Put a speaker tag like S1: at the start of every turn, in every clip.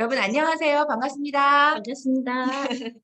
S1: 여러분 안녕하세요. 반갑습니다.
S2: 반갑습니다.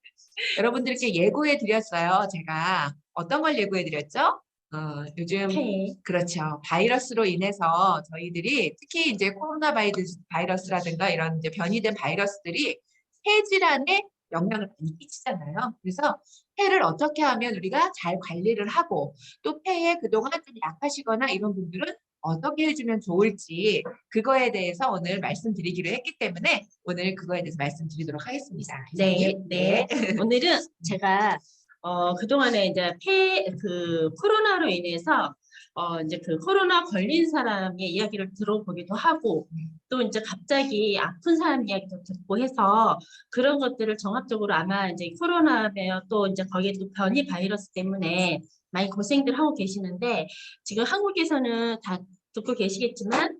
S1: 여러분들께 예고해 드렸어요. 제가 어떤 걸 예고해 드렸죠? 어, 요즘
S2: 폐.
S1: 그렇죠. 바이러스로 인해서 저희들이 특히 이제 코로나 바이러스, 바이러스라든가 이런 이제 변이된 바이러스들이 폐 질환에 영향을 많이 끼치잖아요. 그래서 폐를 어떻게 하면 우리가 잘 관리를 하고 또 폐에 그동안 좀 약하시거나 이런 분들은 어떻게 해주면 좋을지 그거에 대해서 오늘 말씀드리기로 했기 때문에 오늘 그거에 대해서 말씀드리도록 하겠습니다.
S2: 네, 네. 오늘은 제가 어, 그동안에 이제 폐, 그 코로나로 인해서 어, 이제 그 코로나 걸린 사람의 이야기를 들어보기도 하고 또 이제 갑자기 아픈 사람 이야기도 듣고 해서 그런 것들을 종합적으로 아마 이제 코로나며 또 이제 거기에 또 변이 바이러스 때문에 많이 고생들 하고 계시는데 지금 한국에서는 다 듣고 계시겠지만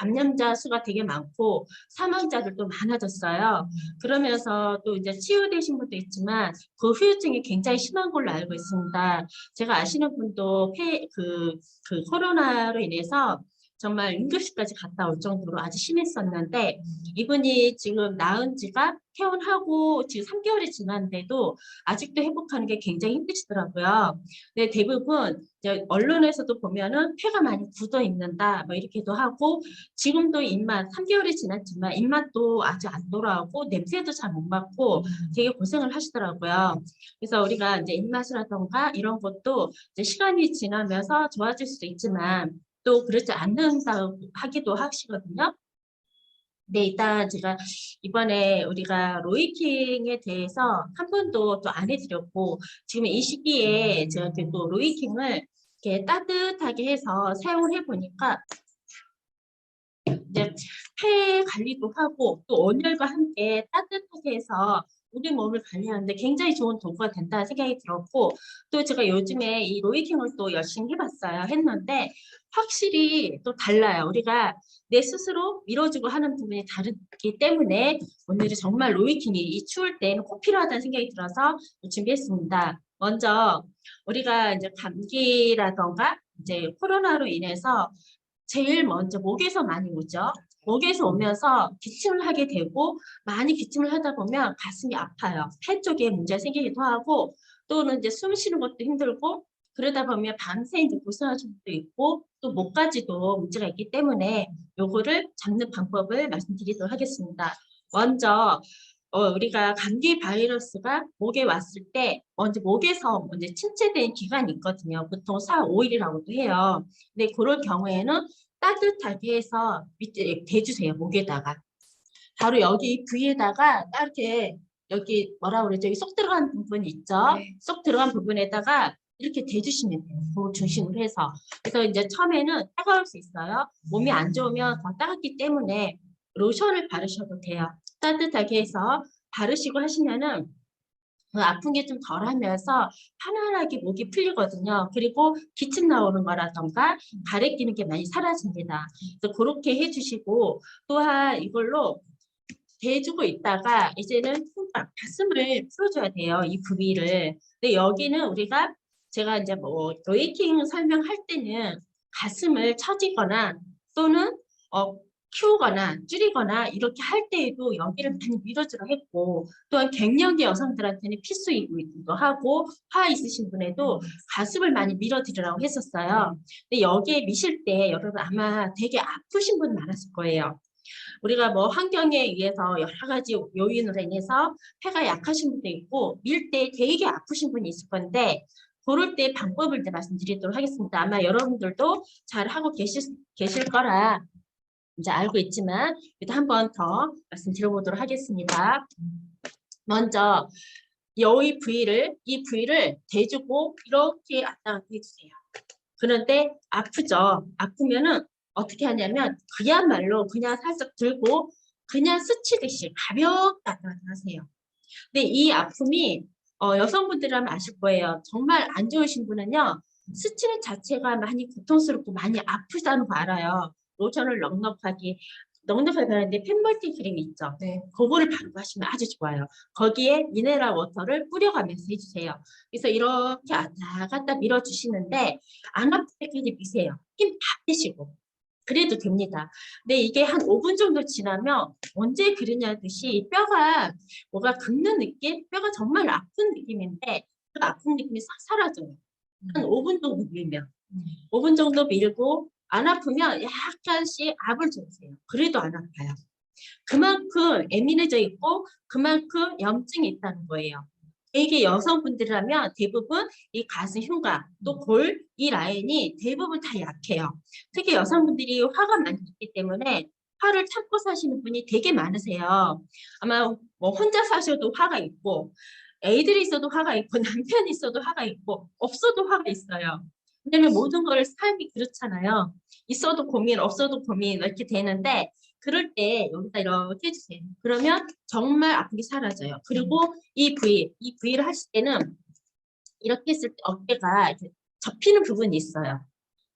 S2: 감염자 수가 되게 많고 사망자들도 많아졌어요. 그러면서 또 이제 치유되신 분도 있지만 그 후유증이 굉장히 심한 걸로 알고 있습니다. 제가 아시는 분도 폐, 그, 그 코로나로 인해서 정말 응급실까지 갔다 올 정도로 아주 심했었는데 이분이 지금 나은 지가 퇴원하고 지금 3개월이 지났는데도 아직도 회복하는 게 굉장히 힘드시더라고요. 근데 대부분 언론에서도 보면은 폐가 많이 굳어 있는다 뭐 이렇게도 하고 지금도 입맛 3개월이 지났지만 입맛도 아직 안 돌아오고 냄새도 잘 못 맡고 되게 고생을 하시더라고요. 그래서 우리가 이제 입맛이라던가 이런 것도 이제 시간이 지나면서 좋아질 수도 있지만 또 그렇지 않는다 하기도 하시거든요. 네, 일단 제가 이번에 우리가 로이킹에 대해서 한 번도 또 안 해드렸고 지금 이 시기에 제가 또 로이킹을 이렇게 따뜻하게 해서 사용을 해보니까 이제 폐 관리도 하고 또 온열과 함께 따뜻하게 해서 우리 몸을 관리하는데 굉장히 좋은 도구가 된다는 생각이 들었고 또 제가 요즘에 이 로이킹을 또 열심히 해봤어요. 했는데 확실히 또 달라요. 우리가 내 스스로 밀어주고 하는 부분이 다르기 때문에 오늘은 정말 로이킹이 이 추울 때는 꼭 필요하다는 생각이 들어서 준비했습니다. 먼저 우리가 이제 감기라던가 이제 코로나로 인해서 제일 먼저 목에서 많이 오죠. 목에서 오면서 기침을 하게 되고 많이 기침을 하다 보면 가슴이 아파요. 폐 쪽에 문제가 생기기도 하고 또는 이제 숨 쉬는 것도 힘들고 그러다 보면 밤새 이제 고생하시는 분도 있고 또 목까지도 문제가 있기 때문에 요거를 잡는 방법을 말씀드리도록 하겠습니다. 먼저 어, 우리가 감기 바이러스가 목에 왔을 때 먼저 목에서 먼저 침체된 기간이 있거든요. 보통 4, 5일이라고도 해요. 근데 그럴 경우에는 따뜻하게 해서 밑에 대주세요. 목에다가. 바로 여기 부위에다가 이렇게 여기 뭐라 그러죠? 여기 쏙 들어간 부분 있죠?
S1: 네.
S2: 쏙 들어간 부분에다가 이렇게 대주시면 돼요. 그 중심으로 해서. 그래서 이제 처음에는 따가울 수 있어요. 몸이 안 좋으면 더 따갑기 때문에 로션을 바르셔도 돼요. 따뜻하게 해서 바르시고 하시면은 그 아픈 게 좀 덜하면서 편안하게 목이 풀리거든요. 그리고 기침 나오는 거라던가 가래 끼는 게 많이 사라집니다. 그래서 그렇게 해주시고 또한 이걸로 대주고 있다가 이제는 손가락 가슴을 풀어줘야 돼요. 이 부위를. 근데 여기는 우리가 제가 이제 뭐 로이킹 설명할 때는 가슴을 쳐지거나 또는 어, 키우거나 줄이거나 이렇게 할 때에도 여기를 많이 밀어주려 했고 또한 갱년기 여성들한테는 필수이기도 하고 화 있으신 분에도 가슴을 많이 밀어드리라고 했었어요. 근데 여기에 미실 때 여러분 아마 되게 아프신 분 많았을 거예요. 우리가 뭐 환경에 의해서 여러 가지 요인으로 인해서 폐가 약하신 분도 있고 밀 때 되게 아프신 분이 있을 건데 그럴 때 방법을 말씀드리도록 하겠습니다. 아마 여러분들도 잘 하고 계실, 계실 거라 이제 알고 있지만 일단 한번 더 말씀드려보도록 하겠습니다. 먼저 여기 부위를 이 부위를 대주고 이렇게 왔다 갔다 해주세요. 그런데 아프죠. 아프면은 어떻게 하냐면 그야말로 그냥 살짝 들고 그냥 스치듯이 가볍게 왔다 갔다 하세요. 근데 이 아픔이 어, 여성분들이라면 아실 거예요. 정말 안 좋으신 분은요. 스치는 자체가 많이 고통스럽고 많이 아프다는 거 알아요. 로션을 넉넉하게 넉넉하게 바르는데 펜멀티 크림이 있죠.
S1: 네.
S2: 그거를 바르고 하시면 아주 좋아요. 거기에 미네랄 워터를 뿌려가면서 해주세요. 그래서 이렇게 왔다 갔다 밀어주시는데 안 아플 때까지 미세요. 힘 다 빼시고 그래도 됩니다. 근데 이게 한 5분 정도 지나면 언제 그러냐 듯이 뼈가 뭐가 긁는 느낌? 뼈가 정말 아픈 느낌인데 그 아픈 느낌이 싹 사라져요. 한 5분 정도 밀면.
S1: 음.
S2: 5분 정도 밀고 안 아프면 약간씩 압을 줘주세요. 그래도 안 아파요. 그만큼 예민해져 있고 그만큼 염증이 있다는 거예요. 이게 여성분들이라면 대부분 이 가슴 흉곽 또 골 이 라인이 대부분 다 약해요. 특히 여성분들이 화가 많이 있기 때문에 화를 참고 사시는 분이 되게 많으세요. 아마 뭐 혼자 사셔도 화가 있고 애들이 있어도 화가 있고 남편이 있어도 화가 있고 없어도 화가 있어요. 왜냐면 모든 걸 삶이 그렇잖아요. 있어도 고민, 없어도 고민 이렇게 되는데 그럴 때 여기다 이렇게 해주세요. 그러면 정말 아프게 사라져요. 그리고 이 부위, 이 부위를 하실 때는 이렇게 했을 때 어깨가 접히는 부분이 있어요.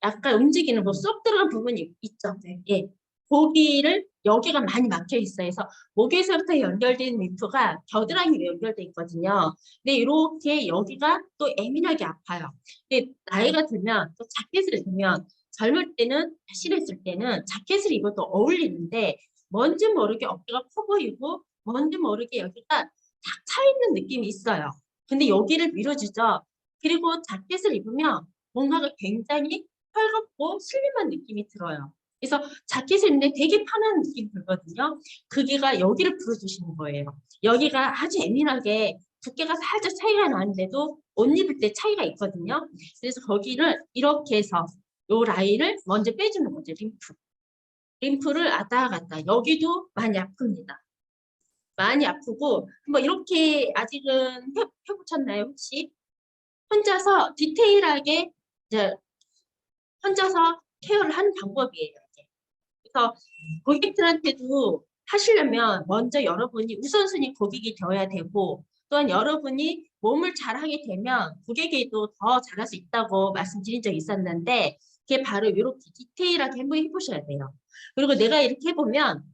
S2: 약간 움직이는 거쏙 들어간 부분이 있- 있죠. 예. 거기를 여기가 많이 막혀 있어요. 그래서 목에서부터 연결된 림프가 겨드랑이로 연결돼 있거든요. 근데 이렇게 여기가 또 예민하게 아파요. 근데 나이가 들면 또 자켓을 입으면 젊을 때는 실했을 때는 자켓을 입어도 어울리는데 뭔지 모르게 어깨가 커 보이고 뭔지 모르게 여기가 탁차 있는 느낌이 있어요. 근데 여기를 밀어주죠. 그리고 자켓을 입으면 뭔가가 굉장히 헐겁고 슬림한 느낌이 들어요. 그래서 자켓을 입는데 되게 편한 느낌이 들거든요. 그게가 여기를 풀어주시는 거예요. 여기가 아주 예민하게 두께가 살짝 차이가 나는데도 옷 입을 때 차이가 있거든요. 그래서 거기를 이렇게 해서 요 라인을 먼저 빼주는 거죠. 림프. 림프를 왔다 갔다. 여기도 많이 아픕니다. 많이 아프고 뭐 이렇게 아직은 해, 해보셨나요 혹시? 혼자서 디테일하게 이제 혼자서 케어를 하는 방법이에요. 그래서 고객들한테도 하시려면 먼저 여러분이 우선순위 고객이 되어야 되고 또한 여러분이 몸을 잘하게 되면 고객에게도 더 잘할 수 있다고 말씀드린 적이 있었는데 그게 바로 이렇게 디테일하게 한번 해보셔야 돼요. 그리고 내가 이렇게 해보면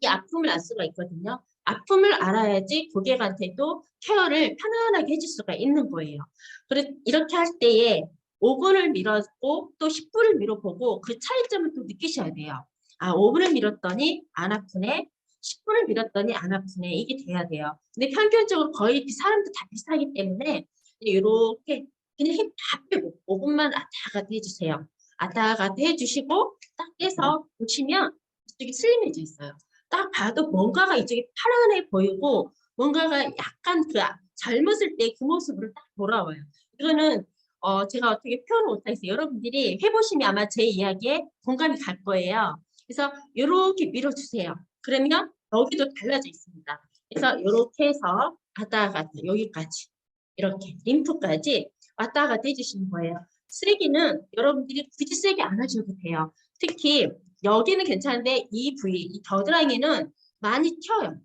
S2: 이 아픔을 알 수가 있거든요. 아픔을 알아야지 고객한테도 케어를 편안하게 해줄 수가 있는 거예요. 그래 이렇게 할 때에 5분을 밀었고 또 10분을 밀어보고 그 차이점을 또 느끼셔야 돼요. 아 5분을 밀었더니 안 아프네. 10분을 밀었더니 안 아프네. 이게 돼야 돼요. 근데 평균적으로 거의 사람들 다 비슷하기 때문에 이렇게 그냥 힘 다 빼고 5분만 왔다 갔다 해주세요. 왔다 갔다 해주시고 딱 해서 보시면 이쪽이 슬림해져 있어요. 딱 봐도 뭔가가 이쪽이 파란해 보이고 뭔가가 약간 그 아- 젊었을 때 그 모습으로 딱 돌아와요. 이거는 어 제가 어떻게 표현을 못하겠어요. 여러분들이 해보시면 아마 제 이야기에 공감이 갈 거예요. 그래서 이렇게 밀어주세요. 그러면 여기도 달라져 있습니다. 그래서 이렇게 해서 왔다 갔다 여기까지 이렇게 림프까지 왔다 갔다 해주시는 거예요. 쓰레기는 여러분들이 굳이 세게 안 하셔도 돼요. 특히 여기는 괜찮은데 이 부위, 이 겨드랑이는 많이 튀어요.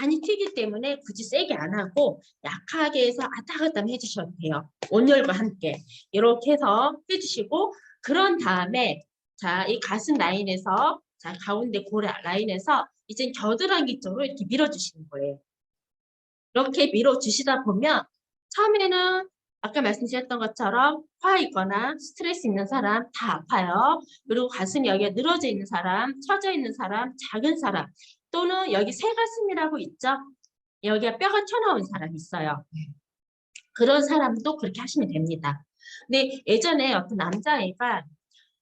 S2: 많이 튀기 때문에 굳이 세게 안 하고 약하게 해서 갔다 해주셔도 돼요. 온열과 함께 이렇게 해서 해주시고 그런 다음에 자 이 가슴 라인에서 자 가운데 고래 라인에서 이제 겨드랑이 쪽으로 이렇게 밀어주시는 거예요. 이렇게 밀어주시다 보면 처음에는 아까 말씀드렸던 것처럼 화 있거나 스트레스 있는 사람 다 아파요. 그리고 가슴이 여기에 늘어져 있는 사람, 처져 있는 사람, 작은 사람 또는 여기 새가슴이라고 있죠. 여기가 뼈가 튀어나온 사람이 있어요. 그런 사람도 그렇게 하시면 됩니다. 근데 예전에 어떤 남자애가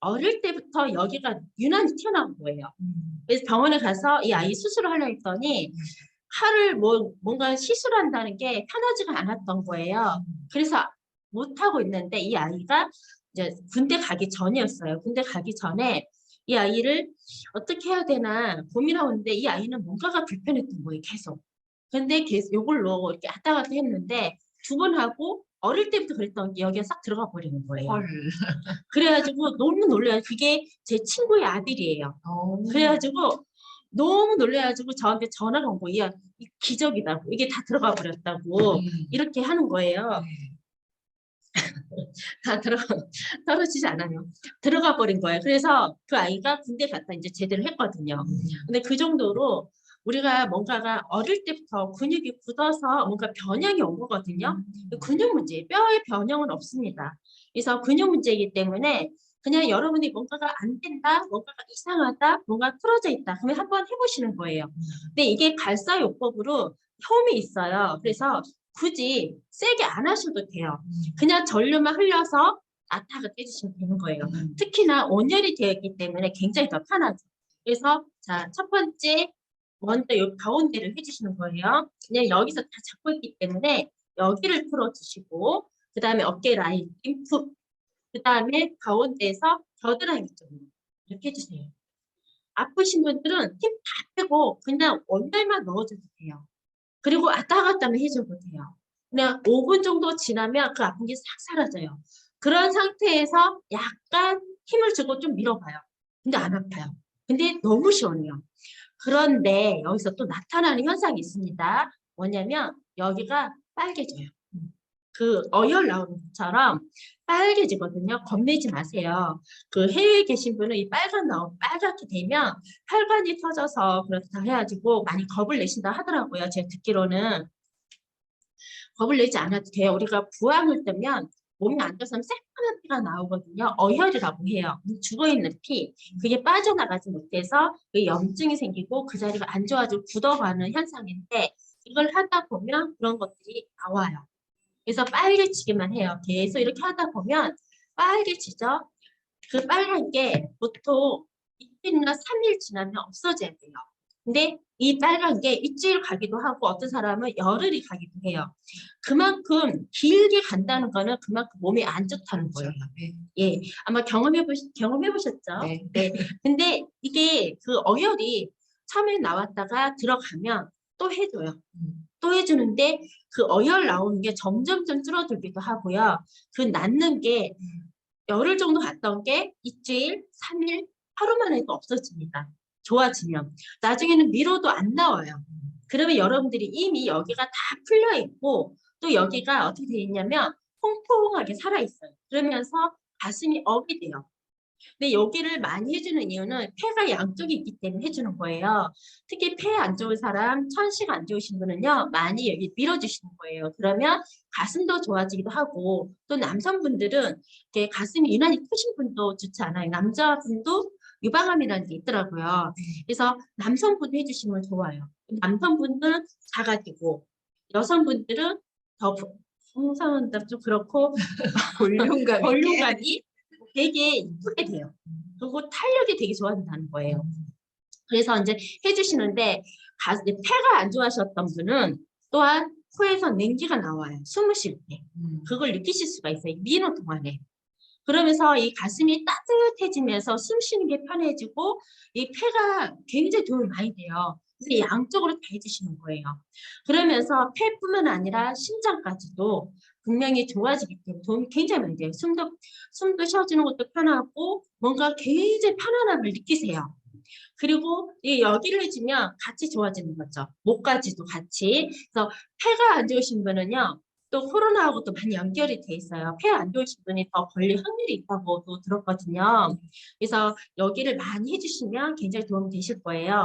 S2: 어릴 때부터 여기가 유난히 튀어나온 거예요.
S1: 음.
S2: 그래서 병원에 가서 이 아이 수술을 하려고 했더니 칼을 뭐 뭔가 시술한다는 게 편하지가 않았던 거예요. 그래서 못 하고 있는데 이 아이가 이제 군대 가기 전이었어요. 군대 가기 전에 이 아이를 어떻게 해야 되나 고민하고 있는데 이 아이는 뭔가가 불편했던 거예요. 계속. 근데 계속 이걸로 이렇게 왔다 갔다 했는데 두 번 하고 어릴 때부터 그랬던 게 여기에 싹 들어가 버리는 거예요.
S1: 헐.
S2: 그래가지고 너무 놀래요. 그게 제 친구의 아들이에요.
S1: 어.
S2: 그래가지고 너무 놀래가지고 저한테 전화가 온 거예요. 이 기적이다고. 이게 다 들어가 버렸다고.
S1: 음.
S2: 이렇게 하는 거예요.
S1: 네.
S2: 다 들어 떨어지지 않아요. 들어가 버린 거예요. 그래서 그 아이가 군대 갔다 이제 제대를 했거든요.
S1: 음.
S2: 근데 그 정도로 우리가 뭔가가 어릴 때부터 근육이 굳어서 뭔가 변형이 온 거거든요. 그 근육 문제, 뼈의 변형은 없습니다. 그래서 근육 문제이기 때문에 그냥 여러분이 뭔가가 안 된다, 뭔가가 이상하다, 뭔가 틀어져 있다. 그러면 한번 해보시는 거예요. 근데 이게 갈사요법으로 혐이 있어요. 그래서 굳이 세게 안 하셔도 돼요. 그냥 전류만 흘려서 아타가 떼주시면 되는 거예요.
S1: 음.
S2: 특히나 온열이 되어 있기 때문에 굉장히 더 편하죠. 그래서 자, 첫 번째 먼저 요 가운데를 해주시는 거예요. 그냥 여기서 다 잡고 있기 때문에 여기를 풀어주시고 그 다음에 어깨 라인, 림프 그 다음에 가운데에서 겨드랑이 쪽으로 이렇게 해주세요. 아프신 분들은 힘다 빼고 그냥 온열만 넣어줘도 돼요. 그리고 왔다 갔다 하면 해줘도 돼요. 그냥 5분 정도 지나면 그 아픈 게 싹 사라져요. 그런 상태에서 약간 힘을 주고 좀 밀어봐요. 근데 안 아파요. 근데 너무 시원해요. 그런데 여기서 또 나타나는 현상이 있습니다. 뭐냐면 여기가 빨개져요. 그 어혈 나오는 것처럼 빨개지거든요. 겁내지 마세요. 그 해외에 계신 분은 이 빨간 나오 빨갛게 되면 혈관이 터져서 그렇다 해가지고 많이 겁을 내신다 하더라고요. 제가 듣기로는 겁을 내지 않아도 돼요. 우리가 부항을 뜨면 몸이 안 좋으면 새까만 피가 나오거든요. 어혈이라고 해요. 죽어있는 피. 그게 빠져나가지 못해서 그 염증이 생기고 그 자리가 안 좋아지고 굳어가는 현상인데 이걸 하다 보면 그런 것들이 나와요. 그래서 빨개지기만 해요. 계속 이렇게 하다 보면 빨개지죠. 그 빨간 게 보통 이틀이나 3일 지나면 없어져야 돼요. 근데 이 빨간 게 일주일 가기도 하고 어떤 사람은 열흘이 가기도 해요. 그만큼 길게 간다는 거는 그만큼 몸에 안 좋다는 거예요.
S1: 네.
S2: 예, 아마 경험해 보시 경험해 보셨죠?
S1: 네.
S2: 네. 근데 이게 그 어혈이 처음에 나왔다가 들어가면 또 해줘요.
S1: 음.
S2: 또 해주는데 그 어혈 나오는 게 점점점 줄어들기도 하고요. 그 낫는 게 열흘 정도 온게 일주일, 삼일 하루 만에 또 없어집니다. 좋아지면. 나중에는 미로도 안 나와요. 그러면 여러분들이 이미 여기가 다 풀려 있고 또 여기가 어떻게 되어 있냐면 통통하게 살아 있어요. 그러면서 가슴이 업이 돼요. 근데 여기를 많이 해주는 이유는 폐가 양쪽에 있기 때문에 해주는 거예요. 특히 폐 안 좋은 사람, 천식 안 좋으신 분은요, 많이 여기 밀어주시는 거예요. 그러면 가슴도 좋아지기도 하고, 또 남성분들은 이렇게 가슴이 유난히 크신 분도 좋지 않아요. 남자분도 유방암이라는 게 있더라고요. 그래서 남성분도 해주시면 좋아요. 남성분들은 작아지고, 여성분들은 더 풍성한다 좀 그렇고
S1: 볼륨감.
S2: 볼륨감이 되게 이쁘게 돼요. 그리고 탄력이 되게 좋아진다는 거예요. 그래서 이제 해주시는데 가, 폐가 안 좋아하셨던 분은 또한 코에서 냉기가 나와요. 숨을 쉴 때.
S1: 음.
S2: 그걸 느끼실 수가 있어요. 미노 동안에. 그러면서 이 가슴이 따뜻해지면서 숨 쉬는 게 편해지고 이 폐가 굉장히 도움이 많이 돼요. 그래서 양쪽으로 다 해주시는 거예요. 그러면서 폐뿐만 아니라 심장까지도 분명히 좋아지기 때문에 도움이 굉장히 많이 돼요. 숨도 숨도 쉬어주는 것도 편하고 뭔가 굉장히 편안함을 느끼세요. 그리고 이 여기를 해주면 같이 좋아지는 거죠. 목까지도 같이. 그래서 폐가 안 좋으신 분은요. 또 코로나하고 또 많이 연결이 돼 있어요. 폐 안 좋으신 분이 더 걸릴 확률이 있다고도 들었거든요. 그래서 여기를 많이 해주시면 굉장히 도움이 되실 거예요.